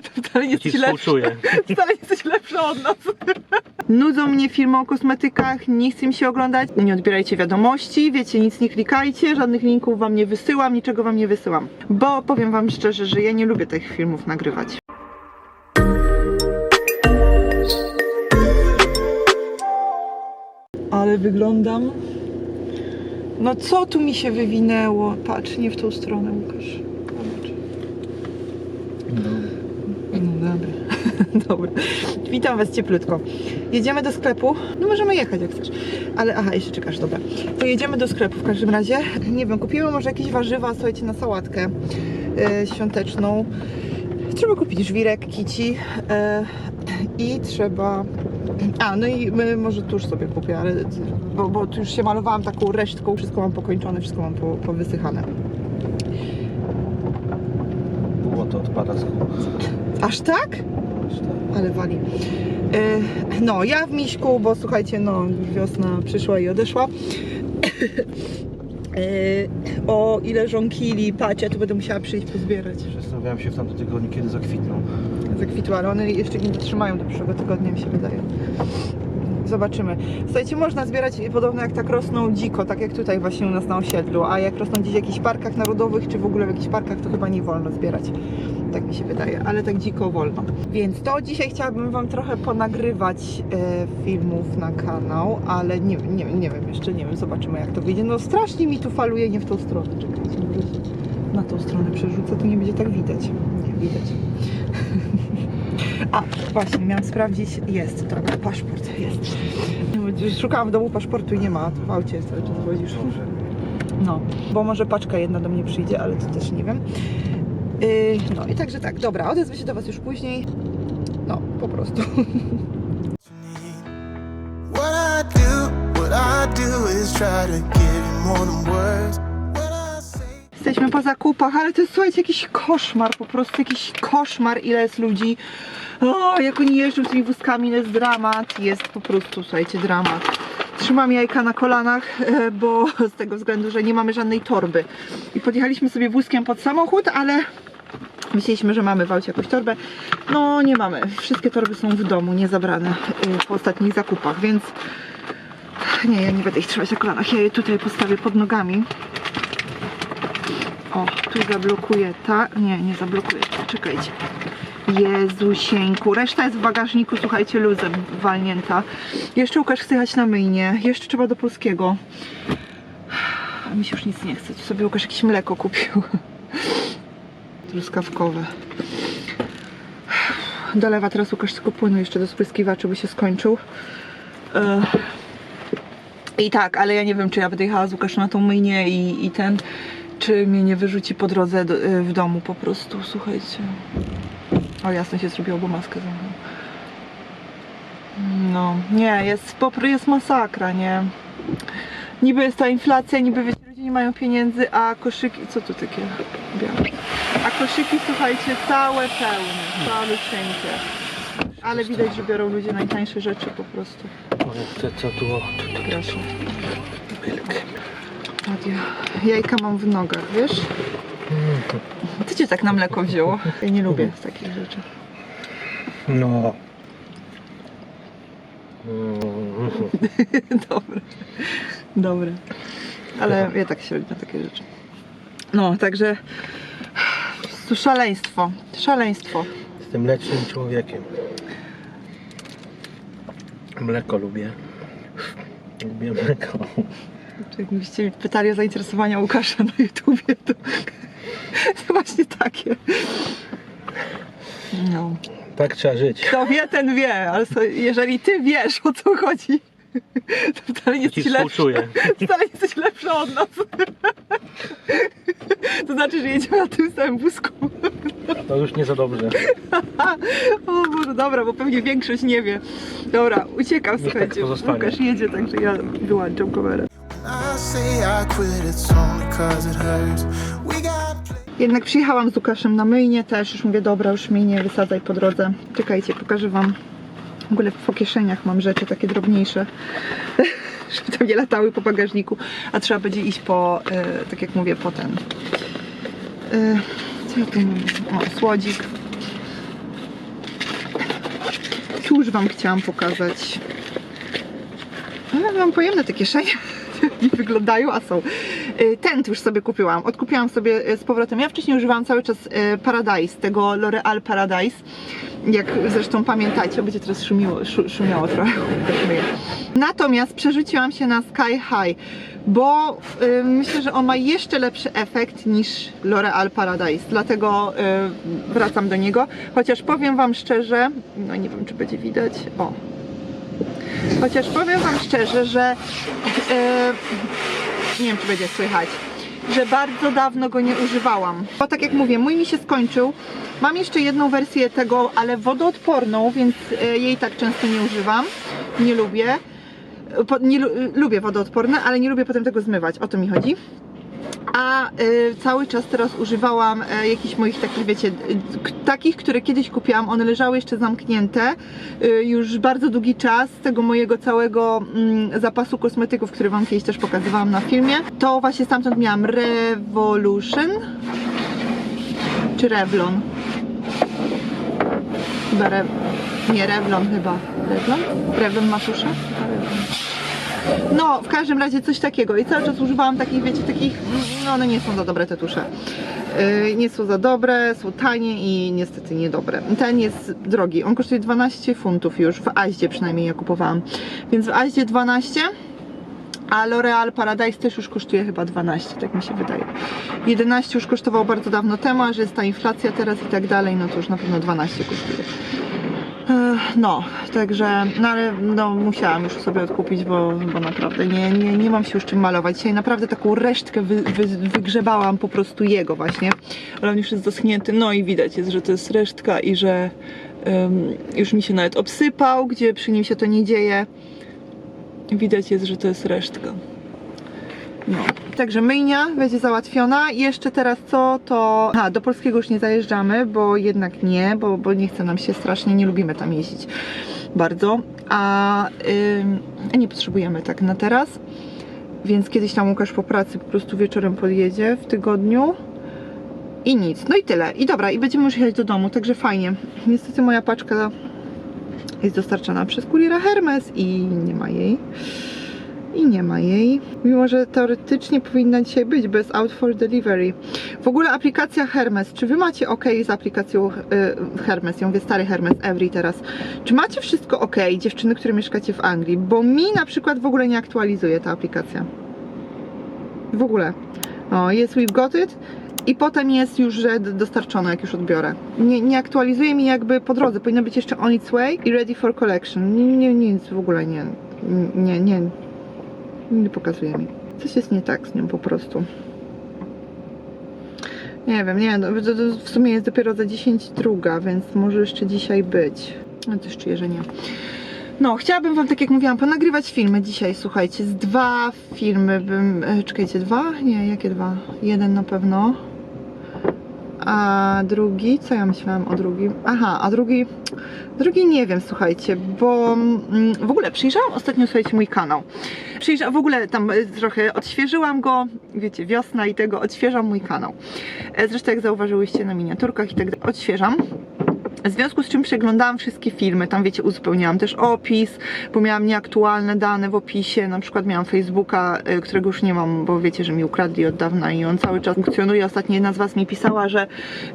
Wcale nie jesteś lepszy. współczuję. Wcale nie jesteś lepsza od nas. Nudzą mnie filmy o kosmetykach, nie chcę im się oglądać. Nie odbierajcie wiadomości, wiecie, nic nie klikajcie, żadnych linków wam nie wysyłam, niczego wam nie wysyłam. Bo powiem wam szczerze, że ja nie lubię tych filmów nagrywać. Ale wyglądam. No co tu mi się wywinęło? Patrz, nie w tą stronę, Łukasz. Zobacz. No dobra. dobra. Witam Was cieplutko. Jedziemy do sklepu. No możemy jechać jak chcesz. Ale aha, jeszcze czekasz, dobra. To jedziemy do sklepu w każdym razie. Nie wiem, kupimy może jakieś warzywa, słuchajcie, na sałatkę e, świąteczną. Trzeba kupić żwirek, kici e, i trzeba... A, no i my może tuż sobie kupię, ale bo, bo tu już się malowałam taką resztką, wszystko mam pokończone, wszystko mam po, powysychane. Było to odpada z. Aż tak? ale wali. E, No, ja w Miśku, bo słuchajcie, no, wiosna przyszła i odeszła. E, O ile żonkili, ja tu będę musiała przyjść pozbierać. Zastanawiałem się w tamtym tygodniu, kiedy zakwitną. Zakwitły, ale one jeszcze nie dotrzymają do przyszłego tygodnia, mi się wydaje. Zobaczymy. Słuchajcie, można zbierać podobno jak tak rosną dziko, tak jak tutaj właśnie u nas na osiedlu, a jak rosną gdzieś w jakichś parkach narodowych, czy w ogóle w jakichś parkach, to chyba nie wolno zbierać. Tak mi się wydaje, ale tak dziko wolno. Więc to dzisiaj chciałabym Wam trochę ponagrywać e, filmów na kanał, ale nie, nie, nie wiem, jeszcze nie wiem, zobaczymy jak to wyjdzie. No strasznie mi tu faluje nie w tą stronę. Czekajcie, na tą stronę przerzucę, to nie będzie tak widać. Nie widać. A, właśnie, miałam sprawdzić, jest, tak, paszport jest. Szukałam w domu paszportu i nie ma, w aucie jest cały czas wozisz. No, bo może paczka jedna do mnie przyjdzie, ale to też nie wiem. Yy, no i także tak, dobra, odezwę się do Was już później. No, po prostu. Jesteśmy po zakupach, ale to jest, słuchajcie, jakiś koszmar, po prostu jakiś koszmar, ile jest ludzi. O, jak oni jeżdżą tymi wózkami, jest dramat, jest po prostu, słuchajcie, dramat. Trzymam jajka na kolanach, e, bo z tego względu, że nie mamy żadnej torby. I podjechaliśmy sobie wózkiem pod samochód, ale myśleliśmy, że mamy w aucie jakąś torbę. No, nie mamy. Wszystkie torby są w domu, nie zabrane e, po ostatnich zakupach, więc nie, ja nie będę ich trzymać na kolanach. Ja je tutaj postawię pod nogami. O, tu zablokuję ta. Nie, nie zablokuję. Czekajcie. Jezusieńku. Reszta jest w bagażniku, słuchajcie, luzem walnięta. Jeszcze Łukasz chce jechać na myjnie. Jeszcze trzeba do polskiego. A mi się już nic nie chce. Tu sobie Łukasz jakieś mleko kupił. Truskawkowe. Dolewa teraz Łukasz tylko płynu jeszcze do spryskiwaczy, by się skończył. E, I tak, ale ja nie wiem, czy ja będę jechała z Łukaszem na tą myjnię i, i ten, czy mnie nie wyrzuci po drodze do, y, w domu po prostu, słuchajcie. O, jasno się zrobiło, bo maskę zamknął. No, nie, jest, jest masakra, nie. Niby jest ta inflacja, niby wiecie, nie mają pieniędzy, a koszyki, co tu takie białe? A koszyki, słuchajcie, całe pełne, całe cienkie. Ale widać, że biorą ludzie najtańsze rzeczy po prostu. O, te, co tu, tu, tu, Proszę. Jajka mam w nogach, wiesz? Co cię tak na mleko wzięło? Ja nie lubię takich rzeczy. No. Mm, Dobre. Dobre. Ale ja tak średnio na takie rzeczy. No, także to szaleństwo. Szaleństwo. Jestem mlecznym człowiekiem. Mleko lubię. Lubię mleko. Jakbyście pytali o zainteresowania Łukasza na YouTubie, to, to właśnie takie. No. Tak trzeba żyć. Kto wie, ten wie, ale jeżeli ty wiesz o co chodzi, to wcale nie jesteś lepszy. Wcale nie jesteś lepsza od nas. To znaczy, że jedziemy na tym samym wózku. To już nie za dobrze. O Boże, dobra, bo pewnie większość nie wie. Dobra, uciekam, Niech tak słuchajcie. pozostanie. Łukasz jedzie, także ja wyłączam kamerę. Jednak przyjechałam z Łukaszem na myjnie też, już mówię, dobra, już mnie nie wysadzaj po drodze. Czekajcie, pokażę wam. W ogóle po kieszeniach mam rzeczy takie drobniejsze, żeby tam nie latały po bagażniku, a trzeba będzie iść po, e, tak jak mówię, po ten. E, co ja tu mam? O, słodzik. tusz wam chciałam pokazać. Ale mam pojemne te kieszenie. Nie wyglądają, a są. Y, Ten tusz sobie kupiłam. Odkupiłam sobie z powrotem. Ja wcześniej używałam cały czas Paradise, tego L'Oreal Paradise. Jak zresztą pamiętacie, będzie teraz szumiło, szu, szumiało trochę. Natomiast przerzuciłam się na Sky High, bo y, myślę, że on ma jeszcze lepszy efekt niż L'Oreal Paradise. Dlatego y, wracam do niego. Chociaż powiem Wam szczerze, no nie wiem, czy będzie widać. O, Chociaż powiem Wam szczerze, że e, nie wiem, czy będzie słychać, że bardzo dawno go nie używałam. Bo tak jak mówię, mój mi się skończył. Mam jeszcze jedną wersję tego, ale wodoodporną, więc e, jej tak często nie używam. Nie lubię. Po, nie, lu- lubię wodoodporne, ale nie lubię potem tego zmywać. O to mi chodzi. A y, cały czas teraz używałam y, jakichś moich takich, wiecie, y, takich, które kiedyś kupiłam. One leżały jeszcze zamknięte y, już bardzo długi czas z tego mojego całego mm, zapasu kosmetyków, który Wam kiedyś też pokazywałam na filmie. To właśnie stamtąd miałam Revolution czy Revlon. Chyba Re... Nie, Revlon chyba. Revlon? Revlon ma? Chyba Revlon. No, w każdym razie coś takiego i cały czas używałam takich, wiecie, takich, no one nie są za dobre te tusze. Yy, nie są za dobre, są tanie i niestety niedobre. Ten jest drogi, on kosztuje 12 funtów już, w Aździe przynajmniej ja kupowałam. Więc w Aździe 12, a L'Oreal Paradise też już kosztuje chyba 12, tak mi się wydaje. 11 już kosztował bardzo dawno temu, a że jest ta inflacja teraz i tak dalej, no to już na pewno 12 kosztuje. Ech, No, także, no ale no, musiałam już sobie odkupić, bo, bo naprawdę nie, nie, nie mam się już czym malować. Dzisiaj naprawdę taką resztkę wy, wy, wygrzebałam po prostu jego właśnie, ale on już jest doschnięty, no i widać jest, że to jest resztka i że em, już mi się nawet obsypał, gdzie przy nim się to nie dzieje. Widać jest, że to jest resztka. No. Także myjnia będzie załatwiona. Jeszcze teraz co, to... Aha, do polskiego już nie zajeżdżamy, bo jednak nie, bo, bo nie chce nam się strasznie, nie lubimy tam jeździć bardzo. A ym, nie potrzebujemy tak na teraz. Więc kiedyś tam Łukasz po pracy po prostu wieczorem podjedzie w tygodniu. I nic. No i tyle. I dobra, i będziemy już jechać do domu, także fajnie. Niestety moja paczka jest dostarczana przez kuriera Hermes i nie ma jej. I nie ma jej. Mimo, że teoretycznie powinna dzisiaj być bez out for delivery. W ogóle aplikacja Hermes. Czy wy macie ok z aplikacją y, Hermes? Ja mówię stary Hermes Every teraz. Czy macie wszystko ok, dziewczyny, które mieszkacie w Anglii? Bo mi na przykład w ogóle nie aktualizuje ta aplikacja. W ogóle. O, jest We've Got It. I potem jest już, że dostarczone, jak już odbiorę. Nie, nie aktualizuje mi jakby po drodze. Powinno być jeszcze on its way i ready for collection. Nie, nie, nic w ogóle nie. Nie, nie. Nie pokazuje mi. Coś jest nie tak z nią po prostu. Nie wiem, nie, no, w sumie jest dopiero za 10 druga, więc może jeszcze dzisiaj być. No też czuję, że nie. No, chciałabym wam, tak jak mówiłam, ponagrywać filmy dzisiaj, słuchajcie, z dwa filmy bym... e, Czekajcie, dwa? Nie, jakie dwa? Jeden na pewno. A drugi, co ja myślałam o drugim? Aha, a drugi, drugi nie wiem, słuchajcie, bo mm, w ogóle przyjrzałam ostatnio, słuchajcie, mój kanał. Przyjrzałam, w ogóle tam e, trochę odświeżyłam go, wiecie, wiosna i tego, odświeżam mój kanał. E, Zresztą jak zauważyłyście na miniaturkach i tak odświeżam. W związku z czym przeglądałam wszystkie filmy, tam wiecie, uzupełniałam też opis, bo miałam nieaktualne dane w opisie, na przykład miałam Facebooka, y, którego już nie mam, bo wiecie, że mi ukradli od dawna i on cały czas funkcjonuje. Ostatnio jedna z Was mi pisała, że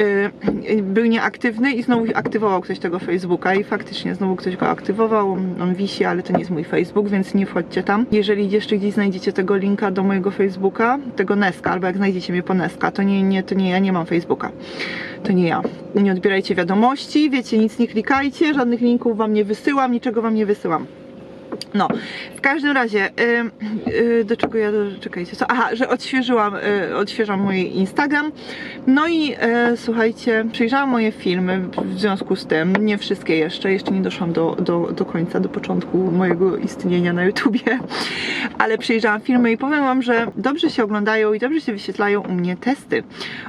y, y, był nieaktywny i znowu aktywował ktoś tego Facebooka. I faktycznie znowu ktoś go aktywował, on wisi, ale to nie jest mój Facebook, więc nie wchodźcie tam. Jeżeli jeszcze gdzieś znajdziecie tego linka do mojego Facebooka, tego Neska, albo jak znajdziecie mnie po Neska, to nie, nie, to nie ja nie mam Facebooka to nie ja. Nie odbierajcie wiadomości, wiecie, nic nie klikajcie, żadnych linków wam nie wysyłam, niczego wam nie wysyłam. No, w każdym razie, y, y, do czego ja, czekajcie, co? Aha, że odświeżyłam, y, odświeżam mój Instagram. No i y, słuchajcie, przejrzałam moje filmy w związku z tym, nie wszystkie jeszcze, jeszcze nie doszłam do, do, do końca, do początku mojego istnienia na YouTubie, ale przejrzałam filmy i powiem wam, że dobrze się oglądają i dobrze się wyświetlają u mnie testy.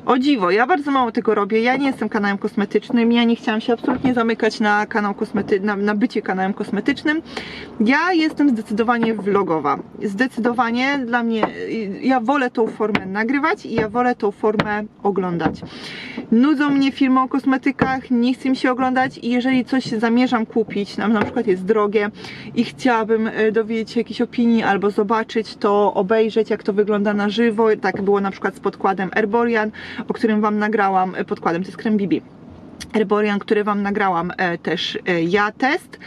O dziwo, ja bardzo mało tego robię, ja nie jestem kanałem kosmetycznym, ja nie chciałam się absolutnie zamykać na kanał kosmety, na, na bycie kanałem kosmetycznym. Ja jestem zdecydowanie vlogowa. Zdecydowanie dla mnie, ja wolę tą formę nagrywać i ja wolę tą formę oglądać. Nudzą mnie filmy o kosmetykach, nie chcę mi się oglądać i jeżeli coś zamierzam kupić, na, na przykład jest drogie i chciałabym e, dowiedzieć się jakiejś opinii albo zobaczyć to, obejrzeć jak to wygląda na żywo, tak było na przykład z podkładem Erborian, o którym Wam nagrałam, e, podkładem to jest krem BB. Erborian, który Wam nagrałam e, też e, ja test,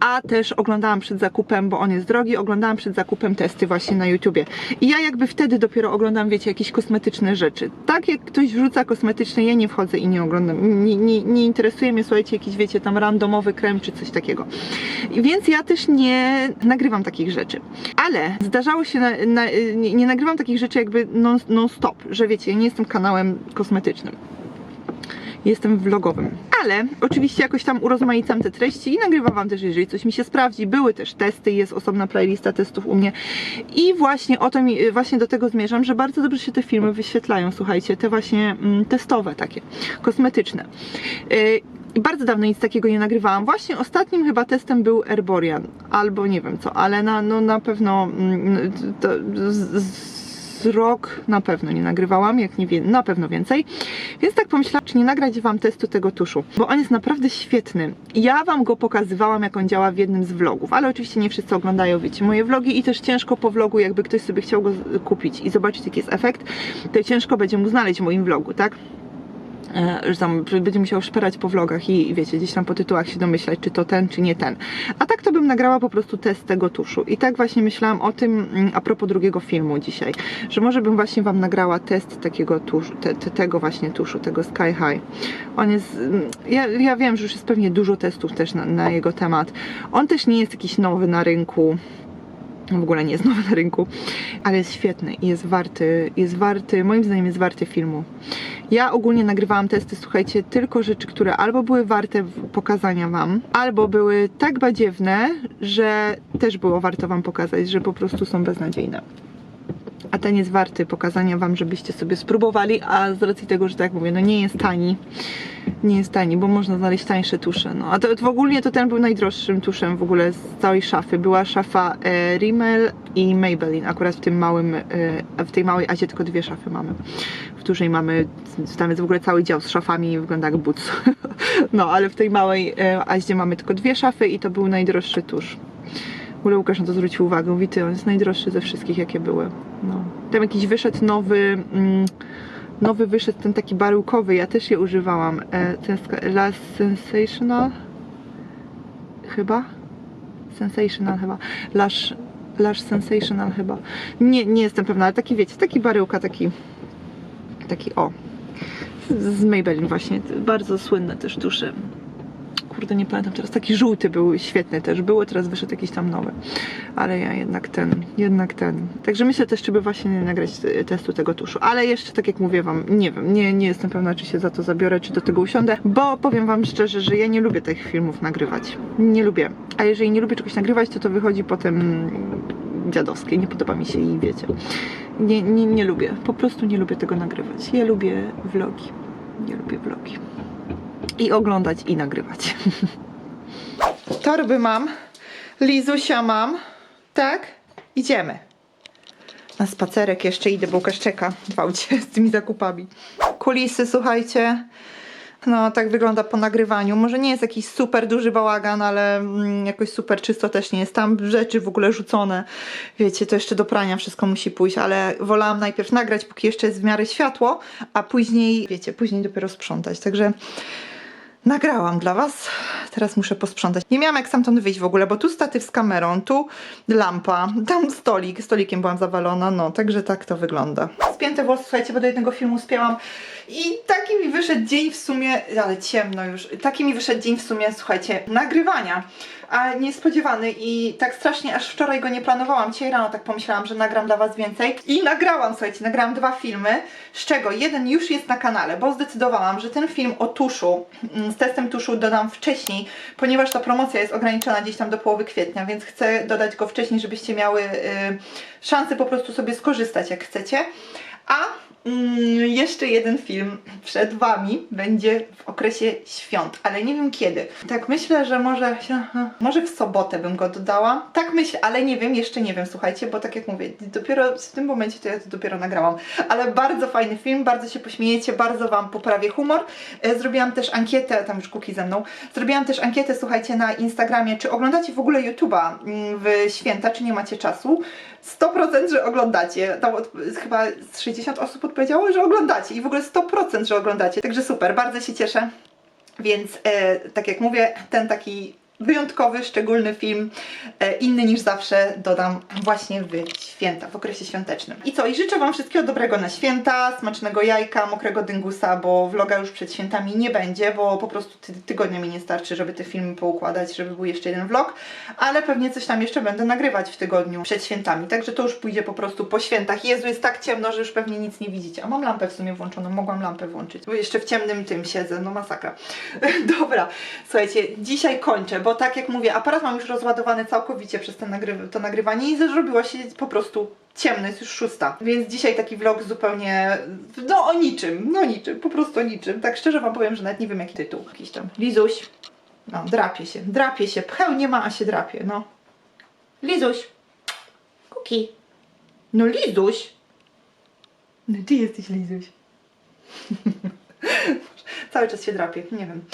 a też oglądałam przed zakupem, bo on jest drogi, oglądałam przed zakupem testy właśnie na YouTubie. I ja jakby wtedy dopiero oglądam, wiecie, jakieś kosmetyczne rzeczy. Tak jak ktoś wrzuca kosmetyczne, ja nie wchodzę i nie oglądam. Nie, nie, nie interesuje mnie, słuchajcie, jakiś, wiecie, tam randomowy krem czy coś takiego. Więc ja też nie nagrywam takich rzeczy. Ale zdarzało się, na, na, nie, nie nagrywam takich rzeczy jakby non, non że wiecie, ja nie jestem kanałem kosmetycznym jestem vlogowym. Ale oczywiście jakoś tam urozmaicam te treści i nagrywam wam też, jeżeli coś mi się sprawdzi. Były też testy, jest osobna playlista testów u mnie. I właśnie o to mi, właśnie do tego zmierzam, że bardzo dobrze się te filmy wyświetlają, słuchajcie, te właśnie mm, testowe takie, kosmetyczne. Yy, bardzo dawno nic takiego nie nagrywałam. Właśnie ostatnim chyba testem był Erborian, albo nie wiem co, ale na, no, na pewno mm, to, z, z rok na pewno nie nagrywałam, jak nie wiem, na pewno więcej. Więc tak pomyślałam, czy nie nagrać wam testu tego tuszu, bo on jest naprawdę świetny. Ja wam go pokazywałam, jak on działa w jednym z vlogów, ale oczywiście nie wszyscy oglądają, wiecie, moje vlogi i też ciężko po vlogu, jakby ktoś sobie chciał go z- kupić i zobaczyć, jaki jest efekt, to ciężko będzie mu znaleźć w moim vlogu, tak? E, że tam będzie musiał szperać po vlogach i, wiecie, gdzieś tam po tytułach się domyślać, czy to ten, czy nie ten. A tak to bym nagrała po prostu test tego tuszu. I tak właśnie myślałam o tym mm, a propos drugiego filmu dzisiaj, że może bym właśnie wam nagrała test takiego tuszu, te, te, tego właśnie tuszu, tego Sky High. On jest, mm, ja, ja wiem, że już jest pewnie dużo testów też na, na jego temat. On też nie jest jakiś nowy na rynku, w ogóle nie jest nowy na rynku, ale jest świetny i jest warty, jest warty, moim zdaniem jest warty filmu. Ja ogólnie nagrywałam testy, słuchajcie, tylko rzeczy, które albo były warte pokazania wam, albo były tak badziewne, że też było warto wam pokazać, że po prostu są beznadziejne. A ten jest warty pokazania wam, żebyście sobie spróbowali, a z racji tego, że tak mówię, no nie jest tani, nie jest tani, bo można znaleźć tańsze tusze. No, a to, to w ogóle to ten był najdroższym tuszem w ogóle z całej szafy. Była szafa e, Rimmel i Maybelline. Akurat w tym małym, e, w tej małej Azie tylko dwie szafy mamy. W dużej mamy, tam jest w ogóle cały dział z szafami i wygląda jak buc. no, ale w tej małej e, Azie mamy tylko dwie szafy i to był najdroższy tusz. W ogóle Łukasz na to zwrócił uwagę. Mówi, ty, on jest najdroższy ze wszystkich, jakie były. No. Tam jakiś wyszedł nowy... Mm, nowy wyszedł ten taki baryłkowy, ja też je używałam. E, Last Sensational chyba? Sensational chyba. Lash, Lash Sensational chyba. Nie, nie jestem pewna, ale taki wiecie, taki baryłka, taki taki o. Z, Maybelline właśnie, bardzo słynne też tusze. Kurde, nie pamiętam teraz. Taki żółty był świetny też. Było teraz wyszedł jakiś tam nowy. Ale ja jednak ten, jednak ten. Także myślę też, czy by właśnie nie nagrać e, testu tego tuszu. Ale jeszcze, tak jak mówię wam, nie wiem, nie, nie jestem pewna, czy się za to zabiorę, czy do tego usiądę, bo powiem wam szczerze, że ja nie lubię tych filmów nagrywać. Nie lubię. A jeżeli nie lubię czegoś nagrywać, to to wychodzi potem dziadowskie. Nie podoba mi się i wiecie. Nie, nie, nie lubię. Po prostu nie lubię tego nagrywać. Ja lubię vlogi. Nie lubię vlogi i oglądać i nagrywać. Torby mam, Lizusia mam, tak? Idziemy. Na spacerek jeszcze idę, bo Łukasz czeka w aucie z tymi zakupami. Kulisy, słuchajcie. No, tak wygląda po nagrywaniu. Może nie jest jakiś super duży bałagan, ale mm, jakoś super czysto też nie jest. Tam rzeczy w ogóle rzucone. Wiecie, to jeszcze do prania wszystko musi pójść, ale wolałam najpierw nagrać, póki jeszcze jest w miarę światło, a później, wiecie, później dopiero sprzątać. Także nagrałam dla Was. Teraz muszę posprzątać. Nie miałam jak stamtąd wyjść w ogóle, bo tu statyw z kamerą, tu lampa, tam stolik, stolikiem byłam zawalona, no, także tak to wygląda. Spięte włosy, słuchajcie, bo do jednego filmu spięłam i taki mi wyszedł dzień w sumie, ale ciemno już, taki mi wyszedł dzień w sumie, słuchajcie, nagrywania, a niespodziewany i tak strasznie aż wczoraj go nie planowałam. Dzisiaj rano tak pomyślałam, że nagram dla Was więcej i nagrałam, słuchajcie, nagrałam dwa filmy, z czego jeden już jest na kanale, bo zdecydowałam, że ten film o tuszu, mm, z testem tuszu dodam wcześniej, ponieważ ta promocja jest ograniczona gdzieś tam do połowy kwietnia, więc chcę dodać go wcześniej, żebyście miały y, szansę po prostu sobie skorzystać jak chcecie. A mm, jeszcze jeden film przed Wami będzie w okresie świąt, ale nie wiem kiedy. Tak myślę, że może, może w sobotę bym go dodała. Tak myślę, ale nie wiem, jeszcze nie wiem, słuchajcie, bo tak jak mówię, dopiero w tym momencie to ja to dopiero nagrałam. Ale bardzo fajny film, bardzo się pośmiejecie, bardzo Wam poprawię humor. E, Zrobiłam też ankietę, tam już kuki ze mną, zrobiłam też ankietę, słuchajcie, na Instagramie, czy oglądacie w ogóle YouTube'a mm, w święta, czy nie macie czasu. 100% że oglądacie. Tam od, chyba z 60 osób odpowiedziało, że oglądacie i w ogóle 100% że oglądacie. Także super, bardzo się cieszę. Więc e, tak jak mówię, ten taki wyjątkowy, szczególny film, e, inny niż zawsze, dodam właśnie w święta, w okresie świątecznym. I co? I życzę Wam wszystkiego dobrego na święta, smacznego jajka, mokrego dyngusa, bo vloga już przed świętami nie będzie, bo po prostu ty tygodnia mi nie starczy, żeby te filmy poukładać, żeby był jeszcze jeden vlog, ale pewnie coś tam jeszcze będę nagrywać w tygodniu przed świętami, także to już pójdzie po prostu po świętach. Jezu, jest tak ciemno, że już pewnie nic nie widzicie. A mam lampę w sumie włączoną, mogłam lampę włączyć, bo jeszcze w ciemnym tym siedzę, no masakra. Dobra, słuchajcie, dzisiaj kończę, bo tak jak mówię, aparat mam już rozładowany całkowicie przez ten nagry to nagrywanie i zrobiło się po prostu ciemno, jest już szósta. Więc dzisiaj taki vlog zupełnie, no o niczym, no niczym, po prostu o niczym. Tak szczerze Wam powiem, że nawet nie wiem jaki tytuł. Jakiś tam, Lizuś, no drapie się, drapie się, pcheł nie ma, a się drapie, no. Lizuś, kuki. No Lizuś. No ty jesteś Lizuś. Cały czas się drapie, nie wiem.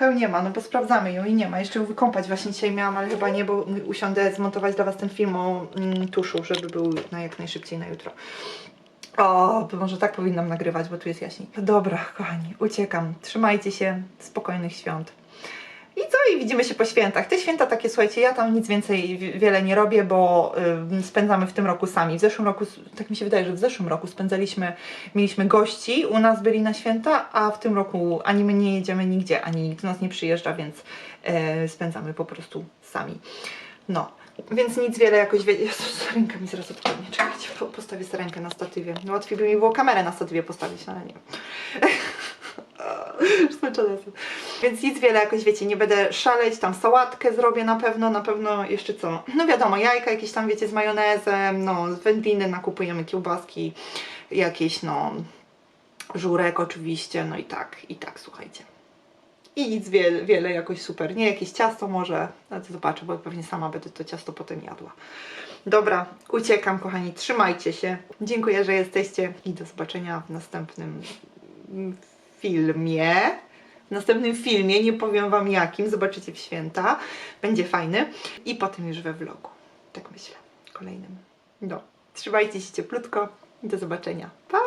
Pcheł nie ma, no bo sprawdzamy ją i nie ma. Jeszcze ją wykąpać właśnie dzisiaj miałam, ale chyba nie, bo usiądę zmontować dla Was ten film o mm, tuszu, żeby był na jak najszybciej na jutro. O, może tak powinnam nagrywać, bo tu jest jaśniej. Dobra, kochani, uciekam. Trzymajcie się, spokojnych świąt. I co? I widzimy się po świętach. Te święta takie, słuchajcie, ja tam nic więcej wi- wiele nie robię, bo y, spędzamy w tym roku sami. W zeszłym roku, tak mi się wydaje, że w zeszłym roku spędzaliśmy, mieliśmy gości, u nas byli na święta, a w tym roku ani my nie jedziemy nigdzie, ani nikt do nas nie przyjeżdża, więc e, spędzamy po prostu sami. No. Więc nic wiele jakoś wie... Jezus, ręka mi zaraz odpadnie. Czekajcie, po- postawię sobie rękę na statywie. Łatwiej by mi było kamerę na statywie postawić, no ale nie. Zmęczona jestem. Więc nic wiele jakoś, wiecie, nie będę szaleć, tam sałatkę zrobię na pewno, na pewno jeszcze co? No wiadomo, jajka jakieś tam, wiecie, z majonezem, no, wędliny nakupujemy, kiełbaski jakieś, no, żurek oczywiście, no i tak, i tak, słuchajcie. I nic wiele, wiele jakoś super. Nie jakieś ciasto może, ale zobaczę, bo pewnie sama będę to ciasto potem jadła. Dobra, uciekam kochani, trzymajcie się. Dziękuję, że jesteście i do zobaczenia w następnym filmie. W następnym filmie, nie powiem wam jakim, zobaczycie w święta. Będzie fajny. I potem już we vlogu. Tak myślę. Kolejnym. No. Trzymajcie się cieplutko. Do zobaczenia. Pa!